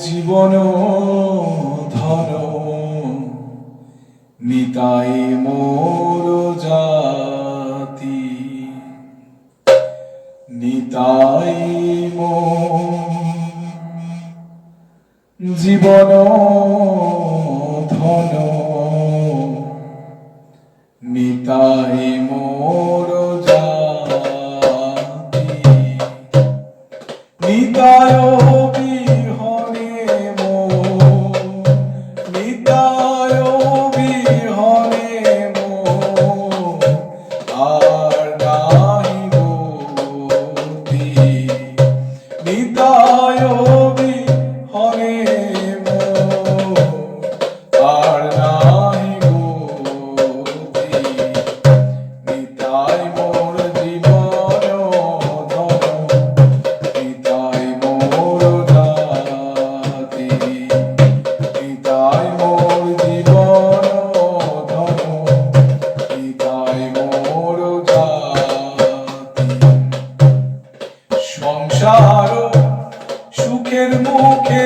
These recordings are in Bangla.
জীবন ধন নিতাই মোর জাতি। নিতাই জীবন ধন নিতাই সুখের মুখে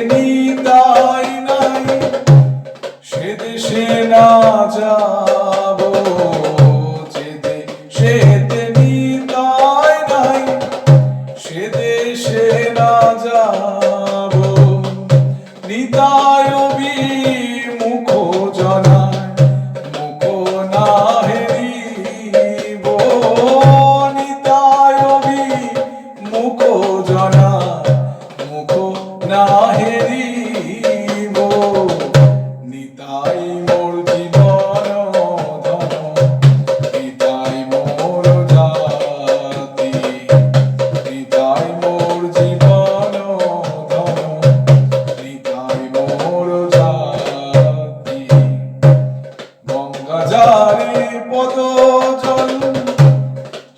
কতজন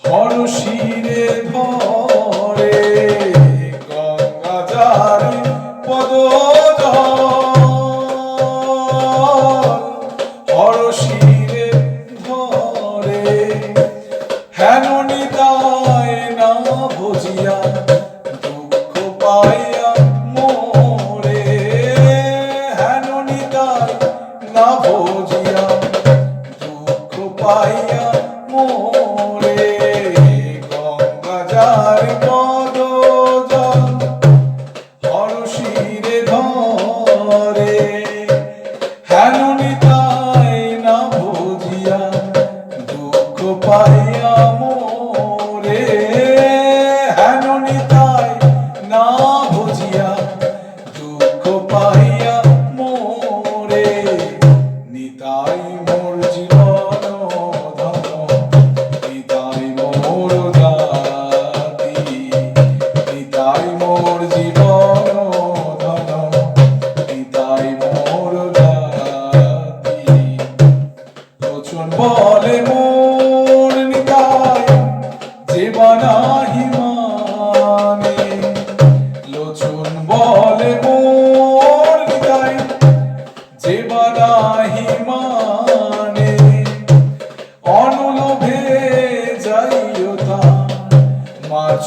হরশিরে ভরে গঙ্গাজারি পদজন হরশিরে ভরে হেন নিতায় না বুঝিয়া পাইয়া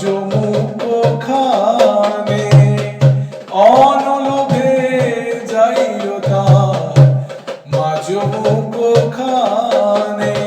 যমুক খানে অনলোভে যাইও তা মা যমুক খানে